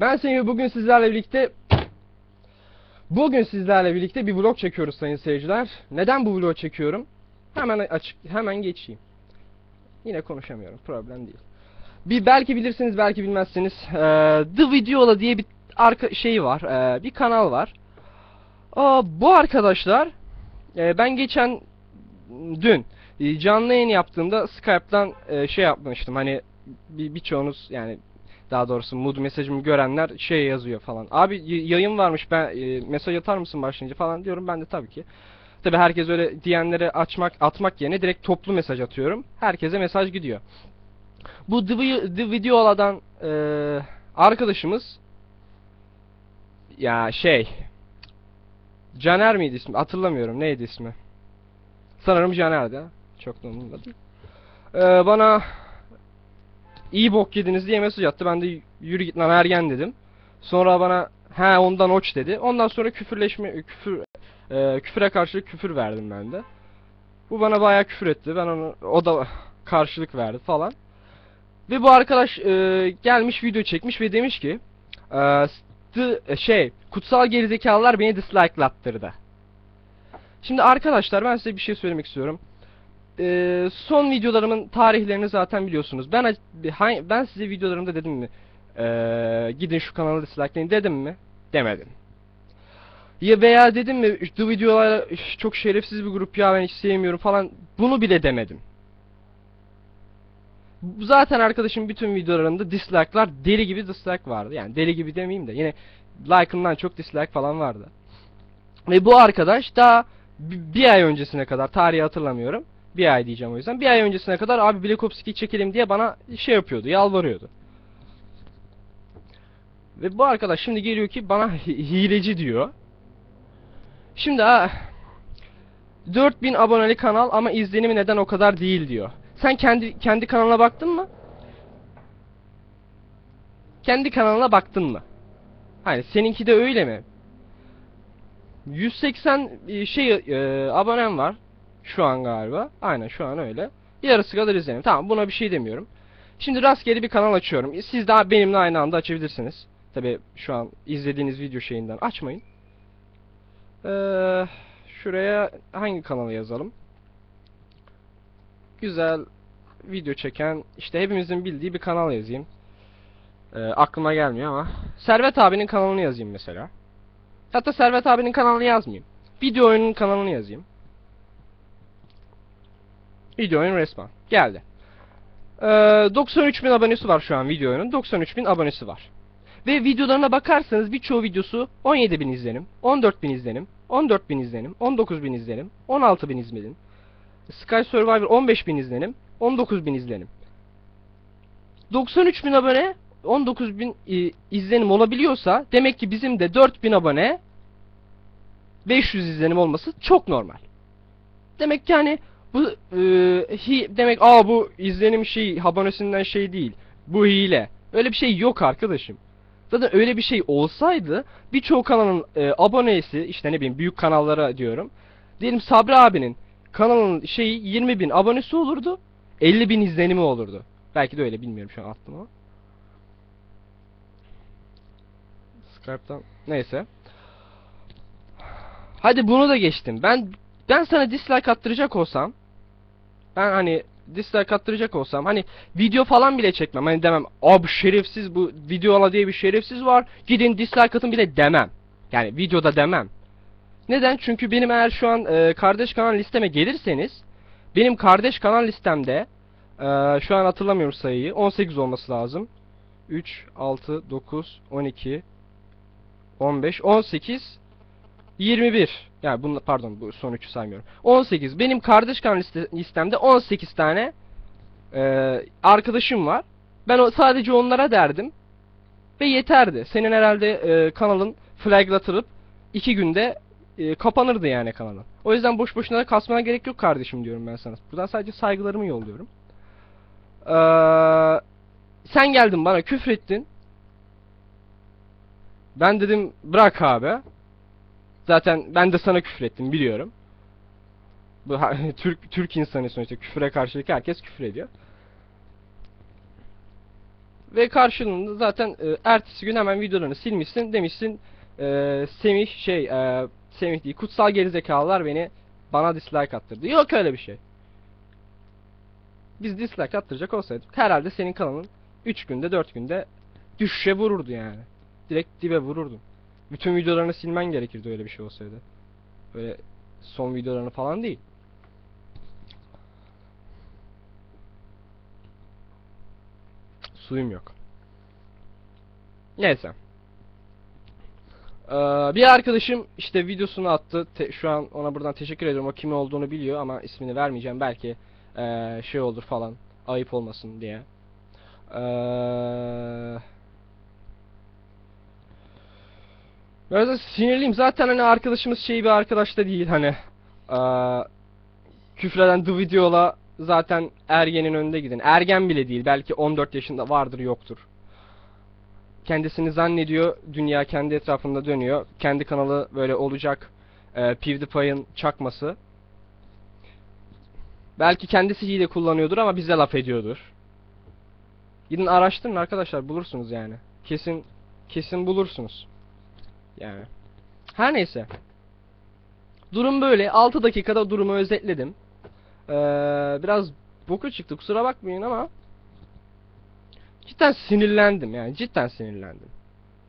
Ben Semih bugün sizlerle birlikte Bugün sizlerle birlikte bir vlog çekiyoruz sayın seyirciler. Neden bu vlog çekiyorum? Hemen açık hemen geçeyim. Yine konuşamıyorum. Problem değil. Bir belki bilirsiniz, belki bilmezsiniz. Ee, The Videola diye bir arka şey var. ee, bir kanal var. Aa, bu arkadaşlar e, ben geçen dün e, canlı yayın yaptığımda Skype'dan e, şey yapmıştım. Hani bir birçoğunuz yani daha doğrusu mood mesajımı görenler şey yazıyor falan. Abi yayın varmış ben e, mesaj atar mısın başlayınca falan diyorum. Ben de tabii ki. Tabii herkes öyle diyenlere açmak atmak yerine direkt toplu mesaj atıyorum. Herkese mesaj gidiyor. Bu The, The Videola'dan e, arkadaşımız ya şey Caner miydi ismi? Hatırlamıyorum. Neydi ismi? Sanırım Caner'di. Çok da umurumda değil. Ee, bana iyi bok yediniz diye mesaj attı. Ben de yürü git lan ergen dedim. Sonra bana he ondan oç dedi. Ondan sonra küfürleşme küfür e, küfüre karşılık küfür verdim ben de. Bu bana bayağı küfür etti. Ben onu o da karşılık verdi falan. Ve bu arkadaş e, gelmiş video çekmiş ve demiş ki e, the- şey kutsal gerizekalılar beni dislike'lattırdı. Şimdi arkadaşlar ben size bir şey söylemek istiyorum. Ee, son videolarımın tarihlerini zaten biliyorsunuz. Ben ben size videolarımda dedim mi? Ee, gidin şu kanalı dislike'leyin dedim mi? Demedim. Ya veya dedim mi bu videolar çok şerefsiz bir grup ya ben hiç sevmiyorum falan bunu bile demedim. Zaten arkadaşım bütün videolarında dislike'lar deli gibi dislike vardı. Yani deli gibi demeyeyim de yine like'ından çok dislike falan vardı. Ve bu arkadaş daha bi- bir ay öncesine kadar tarihi hatırlamıyorum. Bir ay diyeceğim o yüzden. Bir ay öncesine kadar abi Black Ops 2 çekelim diye bana şey yapıyordu, yalvarıyordu. Ve bu arkadaş şimdi geliyor ki bana hi- hileci diyor. Şimdi ha 4000 aboneli kanal ama izlenimi neden o kadar değil diyor. Sen kendi kendi kanalına baktın mı? Kendi kanalına baktın mı? Hani seninki de öyle mi? 180 e, şey e, abonem var şu an galiba. Aynen şu an öyle. Yarısı kadar izlenim. Tamam buna bir şey demiyorum. Şimdi rastgele bir kanal açıyorum. Siz daha benimle aynı anda açabilirsiniz. Tabi şu an izlediğiniz video şeyinden açmayın. Ee, şuraya hangi kanalı yazalım? Güzel video çeken işte hepimizin bildiği bir kanal yazayım. Ee, aklıma gelmiyor ama. Servet abinin kanalını yazayım mesela. Hatta Servet abinin kanalını yazmayayım. Video oyunun kanalını yazayım. Video oyun resmen. Geldi. Ee, 93 bin abonesi var şu an video oyunun. 93 bin abonesi var. Ve videolarına bakarsanız birçoğu videosu 17 bin izlenim, 14 bin izlenim, 14 bin izlenim, 19 bin izlenim, 16 bin izlenim. Sky Survivor 15 bin izlenim, 19 bin izlenim. 93 bin abone 19 bin e, izlenim olabiliyorsa demek ki bizim de 4 bin abone 500 izlenim olması çok normal. Demek ki hani bu e, hi, demek aa bu izlenim şey abonesinden şey değil. Bu hile. Öyle bir şey yok arkadaşım. Zaten öyle bir şey olsaydı birçok kanalın e, abonesi işte ne bileyim büyük kanallara diyorum. Diyelim Sabri abinin kanalının şeyi 20 bin abonesi olurdu. 50 bin izlenimi olurdu. Belki de öyle bilmiyorum şu an aklıma. Skype'tan neyse. Hadi bunu da geçtim. Ben ben sana dislike attıracak olsam ben hani dislike attıracak olsam hani video falan bile çekmem. Hani demem abi şerefsiz bu videola diye bir şerefsiz var. Gidin dislike atın bile demem. Yani videoda demem. Neden? Çünkü benim eğer şu an e, kardeş kanal listeme gelirseniz benim kardeş kanal listemde e, şu an hatırlamıyorum sayıyı 18 olması lazım. 3, 6, 9, 12, 15, 18, 21. Yani bunu pardon bu son 3'ü saymıyorum. 18. Benim kardeş liste, listemde 18 tane e, arkadaşım var. Ben o, sadece onlara derdim. Ve yeterdi. Senin herhalde e, kanalın flaglatılıp 2 günde e, kapanırdı yani kanalın. O yüzden boş boşuna da kasmana gerek yok kardeşim diyorum ben sana. Buradan sadece saygılarımı yolluyorum. Eee sen geldin bana küfrettin. Ben dedim bırak abi. Zaten ben de sana küfür ettim biliyorum. Bu Türk Türk insanı sonuçta küfüre karşılık herkes küfür ediyor. Ve karşılığında zaten e, ertesi gün hemen videolarını silmişsin demişsin e, Semih şey e, Semih değil kutsal gerizekalılar beni bana dislike attırdı. Yok öyle bir şey. Biz dislike attıracak olsaydık herhalde senin kanalın 3 günde 4 günde düşüşe vururdu yani. Direkt dibe vururdun. Bütün videolarını silmen gerekirdi öyle bir şey olsaydı. Böyle son videolarını falan değil. Suyum yok. Neyse. Ee, bir arkadaşım işte videosunu attı. Te- şu an ona buradan teşekkür ediyorum. O kimi olduğunu biliyor ama ismini vermeyeceğim. Belki ee, şey olur falan. Ayıp olmasın diye. Ee, Biraz sinirliyim. Zaten hani arkadaşımız şey bir arkadaş da değil hani. Ee, küfreden The Video'la zaten ergenin önünde giden. Ergen bile değil. Belki 14 yaşında vardır yoktur. Kendisini zannediyor. Dünya kendi etrafında dönüyor. Kendi kanalı böyle olacak. Ee, PewDiePie'ın çakması. Belki kendisi hile kullanıyordur ama bize laf ediyordur. Gidin araştırın arkadaşlar bulursunuz yani. Kesin kesin bulursunuz. Yani. Her neyse. Durum böyle. 6 dakikada durumu özetledim. Ee, biraz boku çıktı kusura bakmayın ama cidden sinirlendim yani cidden sinirlendim.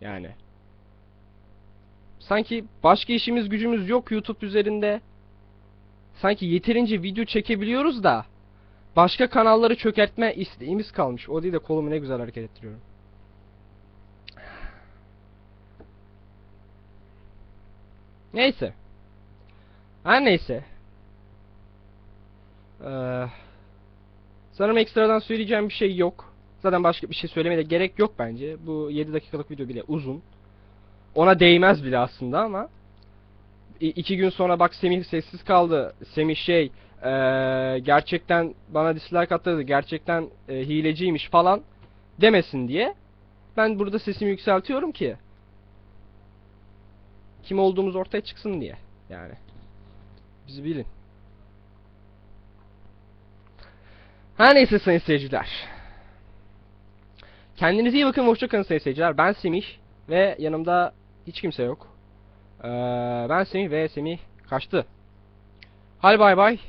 Yani. Sanki başka işimiz gücümüz yok YouTube üzerinde. Sanki yeterince video çekebiliyoruz da başka kanalları çökertme isteğimiz kalmış. O değil de kolumu ne güzel hareket ettiriyorum. Neyse. Her neyse. Ee, sanırım ekstradan söyleyeceğim bir şey yok. Zaten başka bir şey söylemeye de gerek yok bence. Bu 7 dakikalık video bile uzun. Ona değmez bile aslında ama. İ- iki gün sonra bak Semih sessiz kaldı. Semih şey ee, gerçekten bana dislike attırdı. Gerçekten e, hileciymiş falan demesin diye. Ben burada sesimi yükseltiyorum ki kim olduğumuz ortaya çıksın diye. Yani. Bizi bilin. Her neyse sayın seyirciler. Kendinize iyi bakın. Hoşça kalın sayın seyirciler. Ben Semih ve yanımda hiç kimse yok. Ee, ben Semih ve Semih kaçtı. Hadi bay bay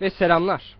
ve selamlar.